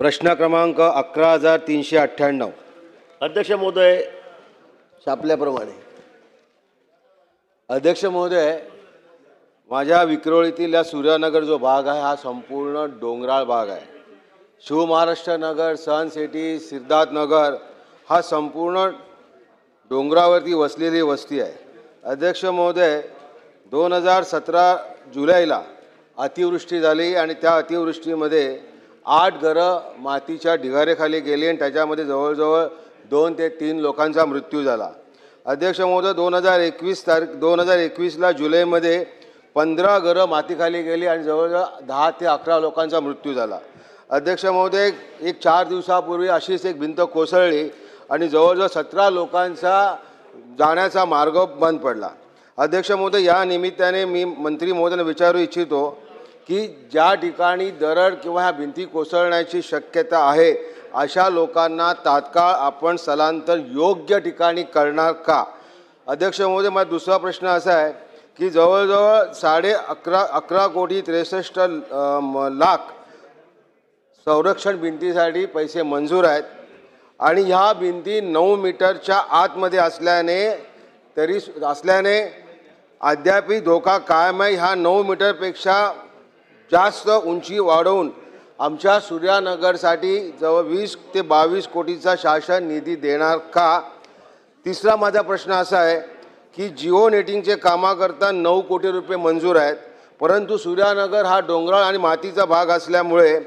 प्रश्न क्रमांक अकरा हजार तीनशे अठ्ठ्याण्णव. अध्यक्ष महोदय. छापल्याप्रमाणे अध्यक्ष महोदय माझ्या विक्रोळीतील या सूर्यानगर जो भाग आहे हा संपूर्ण डोंगराळ भाग आहे. शिवमहाराष्ट्र नगर सन सिटी सिद्धार्थ नगर हा संपूर्ण डोंगरावरती वसलेली वस्ती आहे. अध्यक्ष महोदय दोन हजार सतरा जुलैला अतिवृष्टी झाली आणि त्या अतिवृष्टीमध्ये आठ घरं मातीच्या ढिगाऱ्याखाली गेली आणि त्याच्यामध्ये जवळजवळ दोन ते तीन लोकांचा मृत्यू झाला. अध्यक्ष महोदय दोन हजार एकवीस तारीख दोन हजार एकवीसला जुलैमध्ये पंधरा घरं मातीखाली गेली आणि जवळजवळ दहा ते अकरा लोकांचा मृत्यू झाला. अध्यक्ष महोदय एक चार दिवसापूर्वी अशीच एक भिंत कोसळली आणि जवळजवळ सतरा लोकांचा जाण्याचा मार्ग बंद पडला. अध्यक्ष महोदय या निमित्ताने मी मंत्री महोदयांना विचारू इच्छितो की ज्या ठिकाणी दरड किंवा ह्या भिंती कोसळण्याची शक्यता आहे अशा लोकांना तात्काळ आपण स्थलांतर योग्य ठिकाणी करणार का? अध्यक्ष महोदय माझा दुसरा प्रश्न असा आहे की जवळजवळ साडे अकरा अकरा कोटी त्रेसष्ट म- लाख संरक्षण भिंतीसाठी पैसे मंजूर आहेत आणि ह्या भिंती नऊ मीटरच्या आतमध्ये असल्याने तरी असल्याने अद्यापही धोका कायम आहे. ह्या नऊ मीटरपेक्षा जास्त उंची वाढवून आमच्या सूर्यानगरसाठी जवळ वीस ते बावीस कोटीचा शासन निधी देणार का? तिसरा माझा प्रश्न असा आहे की जिओ नेटिंगचे कामाकरता नऊ कोटी रुपये मंजूर आहेत परंतु सूर्यानगर हा डोंगराळ आणि मातीचा भाग असल्यामुळे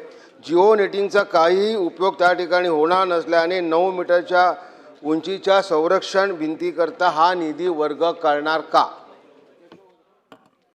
जिओ नेटिंगचा काहीही उपयोग त्या ठिकाणी होणार नसल्याने नऊ मीटरच्या उंचीच्या संरक्षण भिंतीकरता हा निधी वर्ग करणार का?